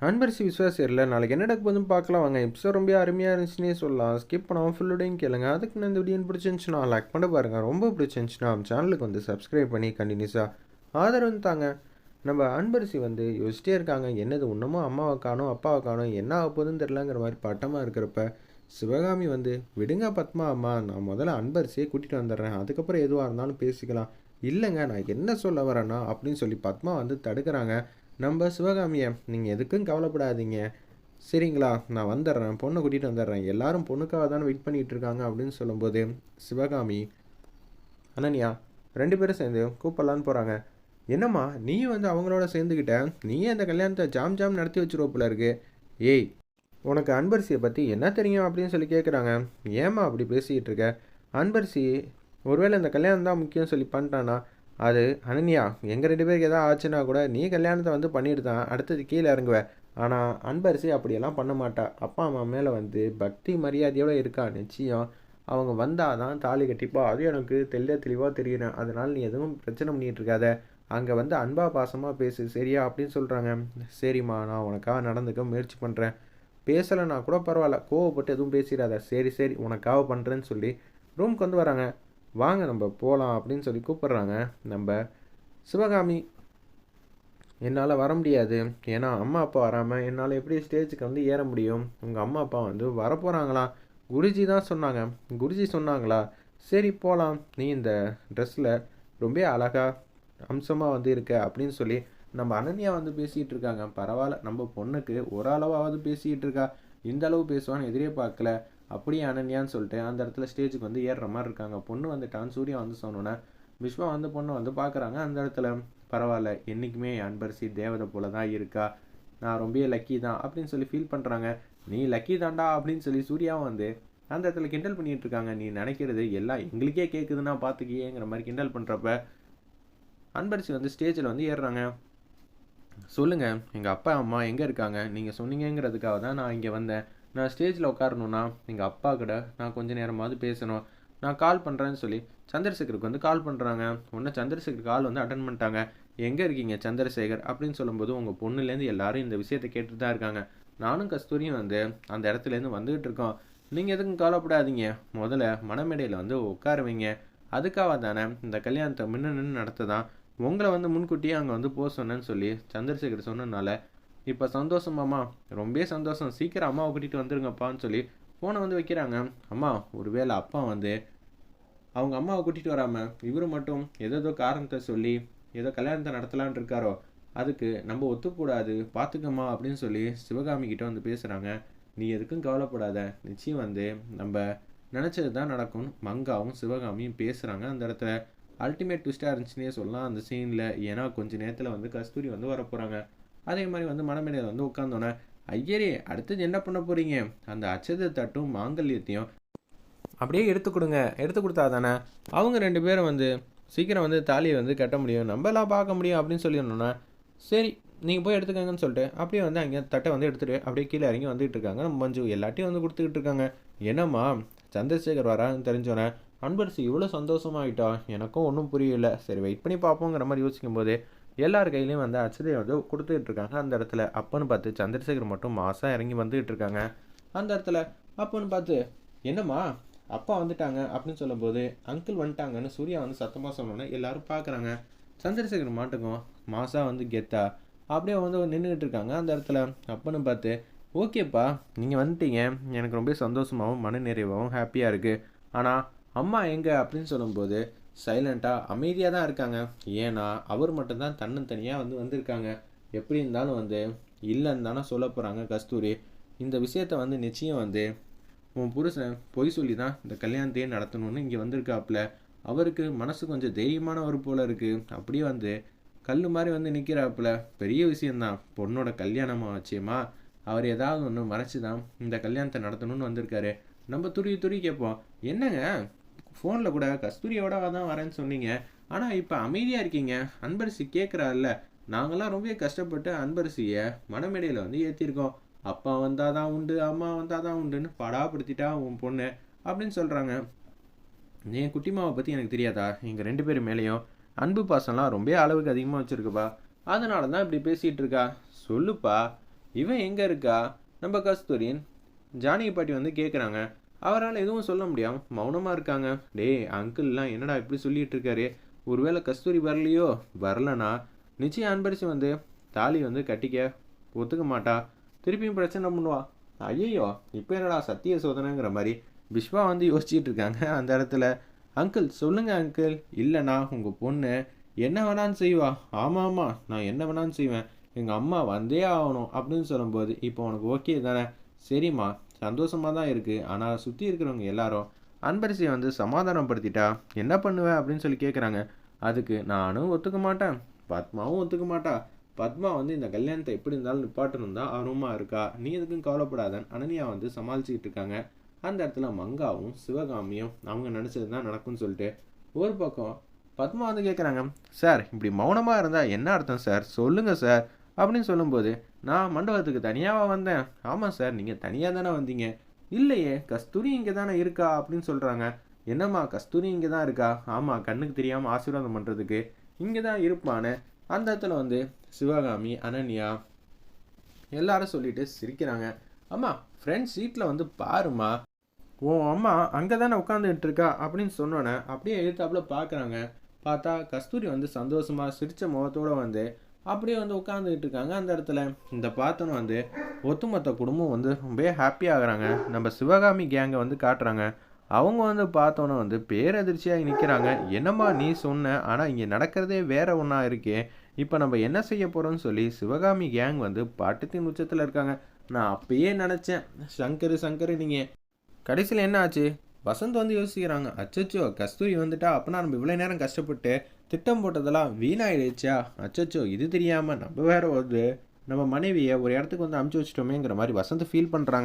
அன்பரிசி விஸ்வாசியரில் நாளைக்கு என்ன நடக்க போதுன்னு பார்க்கலாம். வாங்க எபிசோட் ரொம்ப அருமையாக இருந்துச்சுன்னே சொல்லலாம். ஸ்கிப் பண்ணாமல் ஃபுல்லுடையும் கேளுங்க. அதுக்கு நான் இந்த வீடியோ பிடிச்சிருந்துச்சுன்னா லைக் பண்ண பாருங்கள் ரொம்ப பிடிச்சிருந்துச்சுன்னா நம்ம சேனலுக்கு வந்து சப்ஸ்கிரைப் பண்ணி கண்டினியூஸாக ஆதரவு தாங்க. நம்ம அன்பரிசி வந்து யோசிச்சிட்டே இருக்காங்க. என்னது இன்னமும் அம்மாவை காணும் அப்பாவை காணும் என்ன ஆக போகுதுன்னு தெரிலங்கிற மாதிரி பட்டமாக இருக்கிறப்ப சிவகாமி வந்து விடுங்க பத்மா அம்மா நான் முதல்ல அன்பரிசியை கூட்டிகிட்டு வந்துடுறேன். அதுக்கப்புறம் எதுவாக இருந்தாலும் பேசிக்கலாம். இல்லைங்க நான் என்ன சொல்ல வரேன்னா அப்படின்னு சொல்லி பத்மா வந்து தடுக்கிறாங்க. நம்ம சிவகாமியை நீங்கள் எதுக்கும் கவலைப்படாதீங்க. சரிங்களா? நான் வந்துடுறேன். பொண்ணை கூட்டிகிட்டு வந்துடுறேன். எல்லாரும் பொண்ணுக்காக தானே வெயிட் பண்ணிகிட்டு இருக்காங்க அப்படின்னு சொல்லும்போது சிவகாமி அனன்யா ரெண்டு பேரும் சேர்ந்து கூப்பிடலான்னு போகிறாங்க என்னம்மா நீயும் வந்து அவங்களோட சேர்ந்துக்கிட்ட நீயே அந்த கல்யாணத்தை ஜாம் ஜாம் நடத்தி வச்சுருவோப்பில் போல இருக்கு. ஏய் உனக்கு அன்பரிசியை பற்றி என்ன தெரியும்? அப்படின்னு சொல்லி கேட்குறாங்க ஏம்மா அப்படி பேசிக்கிட்டு இருக்க? அன்பரிசி ஒருவேளை இந்த கல்யாணம் தான் முக்கியம் சொல்லி பண்ணிட்டானா? அது அனன்யா எங்கள் ரெண்டு பேருக்கு எதாவது ஆச்சுன்னா கூட நீ கல்யாணத்தை வந்து பண்ணிட்டு தான் அடுத்தது கீழே இறங்குவ. ஆனால் அன்பரிசி அப்படியெல்லாம் பண்ண மாட்டா. அப்பா அம்மா மேலே வந்து பக்தி மரியாதையோடு இருக்கா? நிச்சயம். அவங்க வந்தால் தான் தாலி கட்டிப்பா. அது எனக்கு தெளிவாக தெளிவாக தெரியுறேன் அதனால் நீ எதுவும் பிரச்சனை பண்ணிகிட்டு இருக்காத. அங்கே வந்து அன்பா பாசமாக பேசு சரியா? அப்படின்னு சொல்கிறாங்க சரிம்மா நான் உனக்காக நடந்துக்க முயற்சி பண்ணுறேன் பேசலைன்னா கூட பரவாயில்ல. கோவப்பட்டு எதுவும் பேசிடாத. சரி சரி உனக்காக பண்ணுறேன்னு சொல்லி ரூம்க்கு வந்து வராங்க. வாங்க நம்ம போகலாம் அப்படின்னு சொல்லி கூப்பிட்றாங்க. நம்ம சிவகாமி என்னால் வர முடியாது. ஏன்னா அம்மா அப்பா வராமல் என்னால் எப்படி ஸ்டேஜுக்கு வந்து ஏற முடியும்? உங்கள் அம்மா அப்பா வந்து வரப்போகிறாங்களா குருஜி தான் சொன்னாங்க. குருஜி சொன்னாங்களா? சரி போகலாம் நீ இந்த ட்ரெஸ்ஸில் ரொம்ப அழகாக அம்சமாக வந்து இருக்க அப்படின்னு சொல்லி நம்ம அனன்யா வந்து பேசிகிட்டு இருக்காங்க. பரவாயில்ல. நம்ம பொண்ணுக்கு ஓரளவாவது பேசிக்கிட்டு இருக்கா. இந்த அளவு பேசுவான்னு எதிரே பார்க்கல. அப்படியே அனன்யான்னு சொல்லிட்டு அந்த இடத்துல ஸ்டேஜுக்கு வந்து ஏறுற மாதிரி இருக்காங்க. பொண்ணு வந்துட்டான் சூர்யா வந்து சொன்னோன்னே விஸ்வா வந்து பொண்ணை வந்து பார்க்குறாங்க. அந்த இடத்துல பரவாயில்ல என்றைக்குமே அன்பரசி தேவதை போல தான் இருக்கா? நான் ரொம்ப லக்கி தான் அப்படின்னு சொல்லி ஃபீல் பண்ணுறாங்க நீ லக்கி தாண்டா அப்படின்னு சொல்லி சூர்யா வந்து அந்த இடத்துல கிண்டல் பண்ணிகிட்டு இருக்காங்க. நீ நினைக்கிறது எல்லாம் எங்களுக்கே கேட்குதுன்னா பார்த்துக்கியேங்கிற மாதிரி கிண்டல் பண்ணுறப்ப அன்பரசி வந்து ஸ்டேஜில் வந்து ஏறுறாங்க. சொல்லுங்கள் எங்கள் அப்பா அம்மா எங்கே இருக்காங்க? நீங்கள் சொன்னீங்கிறதுக்காக தான் நான் இங்கே வந்தேன். நான் ஸ்டேஜில் உட்காரணுன்னா எங்கள் அப்பா கூட நான் கொஞ்ச நேரமாவது பேசணும். நான் கால் பண்ணுறேன்னு சொல்லி சந்திரசேகருக்கு வந்து கால் பண்ணுறாங்க உடனே சந்திரசேகர் கால் வந்து அட்டன் பண்ணிட்டாங்க. எங்கே இருக்கீங்க சந்திரசேகர்? அப்படின்னு சொல்லும்போது உங்கள் பொண்ணுலேருந்து எல்லாரும் இந்த விஷயத்தை கேட்டுட்டு தான் இருக்காங்க. நானும் கஸ்தூரியும் வந்து அந்த இடத்துலேருந்து வந்துக்கிட்டு இருக்கோம். நீங்கள் எதுக்கும் கவலைப்படாதீங்க. முதல்ல மணமேடையில் வந்து உட்காருவீங்க. அதுக்காக தானே இந்த கல்யாணத்தை முன்ன நின்று நடத்த தான் உங்களை வந்து முன்கூட்டியே அங்கே வந்து போக சொன்னேன்னு சொல்லி சந்திரசேகர் சொன்னனால இப்போ சந்தோஷமாம்மா ரொம்ப சந்தோஷம். சீக்கிரம் அம்மாவை கூட்டிகிட்டு வந்துருங்கப்பான்னு சொல்லி ஃபோனை வந்து வைக்கிறாங்க. அம்மா ஒருவேளை அப்பா வந்து அவங்க அம்மாவை கூட்டிகிட்டு வராமல் இவர் மட்டும் ஏதோ காரணத்தை சொல்லி ஏதோ கல்யாணத்தை நடத்தலான் இருக்காரோ அதுக்கு நம்ம ஒத்துக்கூடாது பார்த்துக்கம்மா அப்படின்னு சொல்லி சிவகாமி கிட்ட வந்து பேசுகிறாங்க நீ எதுக்கும் கவலைப்படாத. நிச்சயம் வந்து நம்ம நினச்சது தான் நடக்கும். மங்காவும் சிவகாமியும் பேசுகிறாங்க அந்த இடத்துல. அல்டிமேட் ட்விஸ்ட்டாக இருந்துச்சுன்னே சொல்லலாம் அந்த சீனில் ஏன்னா கொஞ்சம் நேரத்தில் வந்து கஸ்தூரி வந்து வரப்போகிறாங்க அதே மாதிரி வந்து மணமேடையில் வந்து உட்காந்தோன்னே ஐயரே அடுத்தது என்ன பண்ண போகிறீங்க அந்த அச்சத தட்டும் மாங்கல்யத்தையும் அப்படியே எடுத்து கொடுங்க. எடுத்து கொடுத்தா தானே அவங்க ரெண்டு பேரும் வந்து சீக்கிரம் வந்து தாலியை வந்து கட்ட முடியும். நம்மளாம் பார்க்க முடியும் அப்படின்னு சொல்லிடணுன்னா சரி நீங்கள் போய் எடுத்துக்கங்கன்னு சொல்லிட்டு அப்படியே வந்து அங்கே தட்டை வந்து எடுத்துகிட்டு அப்படியே கீழே இறங்கி வந்துகிட்டு இருக்காங்க. மஞ்சு எல்லாத்தையும் வந்து கொடுத்துக்கிட்டு இருக்காங்க. என்னம்மா சந்திரசேகர் வரான்னு தெரிஞ்சோன்னே அன்பரசு இவ்வளோ சந்தோஷமாயிட்டா? எனக்கும் ஒன்றும் புரியல. சரி வெயிட் பண்ணி பார்ப்போங்கிற மாதிரி யோசிக்கும் போது எல்லார் கையிலையும் வந்து அச்சதையை வந்து கொடுத்துக்கிட்டு இருக்காங்க. அந்த இடத்துல அப்பன்னு பார்த்து சந்திரசேகர் மட்டும் மாதம் இறங்கி வந்துகிட்டு இருக்காங்க. அந்த இடத்துல அப்பன்னு பார்த்து என்னம்மா அப்பா வந்துட்டாங்க அப்படின்னு சொல்லும்போது அங்கிள் வந்துட்டாங்கன்னு சூர்யா வந்து சத்தமாக சொன்னோன்னே எல்லாரும் பார்க்குறாங்க. சந்திரசேகர் மாட்டுக்கும் மாசா வந்து கெத்தா. அப்படியே வந்து நின்றுக்கிட்டு இருக்காங்க. அந்த இடத்துல அப்பன்னு பார்த்து ஓகேப்பா நீங்கள் வந்துட்டீங்க. எனக்கு ரொம்ப சந்தோஷமாகவும் மன நிறைவாகவும் ஹாப்பியாக இருக்குது ஆனால் அம்மா எங்கே? அப்படின்னு சொல்லும்போது சைலண்ட்டாக அமைதியாக தான் இருக்காங்க. ஏன்னா அவர் மட்டும்தான் தன்னந்தனியாக வந்து வந்திருக்காங்க. எப்படி இருந்தாலும் வந்து இல்லைன்னு தானே சொல்ல போகிறாங்க கஸ்தூரி. இந்த விஷயத்த வந்து நிச்சயம் வந்து உன் புருஷன் பொய் சொல்லி தான் இந்த கல்யாணத்தையே நடத்தணும்னு இங்கே வந்திருக்காப்புல. அவருக்கு மனசு கொஞ்சம் தைரியமானவர் போல் இருக்குது அப்படியே வந்து கல் மாதிரி வந்து நிற்கிறாப்புல பெரிய விஷயந்தான் பொண்ணோட கல்யாணமாக வச்சியமா அவர் ஏதாவது ஒன்று மறைச்சி தான் இந்த கல்யாணத்தை நடத்தணும்னு வந்திருக்காரு. நம்ம துருவி துருவி கேட்போம். என்னங்க? ஃபோனில் கூட கஸ்தூரியோட தான் வரேன்னு சொன்னீங்க. ஆனால் இப்போ அமைதியாக இருக்கீங்க. அன்பரசி கேட்குறாருல்ல நாங்களாம் ரொம்ப கஷ்டப்பட்டு அன்பரசியை மனமேடையில் வந்து ஏற்றிருக்கோம் அப்பா வந்தால் தான் உண்டு அம்மா வந்தால் தான் உண்டுன்னு படாப்படுத்திட்டா உன் பொண்ணு அப்படின்னு சொல்கிறாங்க என் குட்டிமாவை பற்றி எனக்கு தெரியாதா? எங்கள் ரெண்டு பேர் மேலேயும். அன்பு பாசம்லாம் ரொம்ப அளவுக்கு அதிகமாக வச்சுருக்குப்பா. அதனால தான் இப்படி பேசிகிட்டு இருக்கா. சொல்லுப்பா இவன் எங்கே இருக்கா? நம்ம கஸ்தூரின் ஜானகி பாட்டி வந்து கேட்குறாங்க அவரால் எதுவும் சொல்ல முடியாம மௌனமாக இருக்காங்க. டேய் அங்கிள்லாம் என்னடா இப்படி சொல்லிட்டு இருக்காரு? ஒருவேளை கஸ்தூரி வரலையோ? வரலனா? நிச்சயம் அன்பரிசி வந்து தாலி வந்து கட்டிக்க ஒத்துக்க மாட்டா. திருப்பியும் பிரச்சனை பண்ணுவா. ஐயோ இப்போ என்னடா சத்திய சோதனைங்கிற மாதிரி விஸ்வா வந்து யோசிச்சுட்டு இருக்காங்க அந்த இடத்துல. அங்கிள் சொல்லுங்க அங்கிள். இல்லைண்ணா உங்கள் பொண்ணு என்ன வேணான்னு செய்வா? ஆமாம் ஆமாம் நான் என்ன வேணான்னு செய்வேன். எங்கள் அம்மா வந்தே ஆகணும் அப்படின்னு சொல்லும்போது இப்போ உனக்கு ஓகே தானே? சரிம்மா சந்தோஷமாக தான் இருக்குது ஆனால் சுற்றி இருக்கிறவங்க எல்லாரும் அன்பரசியை வந்து சமாதானப்படுத்திட்டா? என்ன பண்ணுவேன் அப்படின்னு சொல்லி கேட்குறாங்க அதுக்கு நானும் ஒத்துக்க மாட்டேன். பத்மாவும் ஒத்துக்க மாட்டா. பத்மா வந்து இந்த கல்யாணத்தை எப்படி இருந்தாலும் நிப்பாட்டணும் தான் ஆர்வமாக இருக்கா? நீ எதுக்கும் கவலைப்படாதன் அனன்யா வந்து சமாளிச்சுக்கிட்டு இருக்காங்க. அந்த இடத்துல மங்காவும் சிவகாமியும் அவங்க நினச்சது தான் நடக்கும்னு சொல்லிட்டு ஒரு பக்கம் பத்மா வந்து கேட்குறாங்க சார் இப்படி மௌனமாக இருந்தால் என்ன அர்த்தம் சார்? சொல்லுங்கள் சார். அப்படின்னு சொல்லும்போது நான் மண்டபத்துக்கு தனியாக வந்தேன். ஆமாம் சார் நீங்கள் தனியாக தானே வந்தீங்க. இல்லையே கஸ்தூரி இங்கே தானே இருக்கா? அப்படின்னு சொல்கிறாங்க என்னம்மா கஸ்தூரி இங்கே தான் இருக்கா? ஆமாம் கண்ணுக்கு தெரியாமல் ஆசீர்வாதம் பண்ணுறதுக்கு இங்கே தான் இருப்பான்னு அந்த இடத்துல வந்து சிவகாமி அனன்யா எல்லாரும் சொல்லிட்டு சிரிக்கிறாங்க. அம்மா ஃப்ரெண்ட் சீட்டில் வந்து பாருமா ஓ அம்மா அங்கே தானே உட்காந்துட்டு இருக்கா? அப்படின்னு சொன்னோன்னே அப்படியே எழுத்தாப்புல பார்க்குறாங்க பார்த்தா கஸ்தூரி வந்து சந்தோஷமாக சிரித்த முகத்தோடு வந்து அப்படியே வந்து உட்காந்துக்கிட்டு இருக்காங்க அந்த இடத்துல இந்த பார்த்தோன்னு வந்து ஒத்துமொத்த குடும்பம் வந்து ரொம்ப ஹாப்பியாக ஆகுறாங்க. நம்ம சிவகாமி கேங்கை வந்து காட்டுறாங்க. அவங்க வந்து பார்த்தோன்னே வந்து பேரதிர்ச்சியாக நிற்கிறாங்க என்னம்மா நீ சொன்ன ஆனால் இங்கே நடக்கிறதே வேற ஒன்றா இருக்கே. இப்போ நம்ம என்ன செய்ய போகிறோம்னு சொல்லி சிவகாமி கேங் வந்து பாட்டத்தின் உச்சத்தில் இருக்காங்க. நான் அப்பயே நினச்சேன். சங்கர் சங்கர் நீங்கள் கடைசியில் என்ன ஆச்சு? வசந்த் வந்து யோசிக்கிறாங்க அச்சச்சோ கஸ்தூரி வந்துட்டா அப்பனா நம்ம இவ்வளோ நேரம் கஷ்டப்பட்டு திட்டம் போட்டதெல்லாம் வீணாயிடுச்சா? அச்சச்சோ இது தெரியாமல் நம்ம வேற வந்து நம்ம மனைவியை ஒரு இடத்துக்கு வந்து அமுச்சு வச்சிட்டோமேங்கிற மாதிரி வசந்த் ஃபீல் பண்ணுறாங்க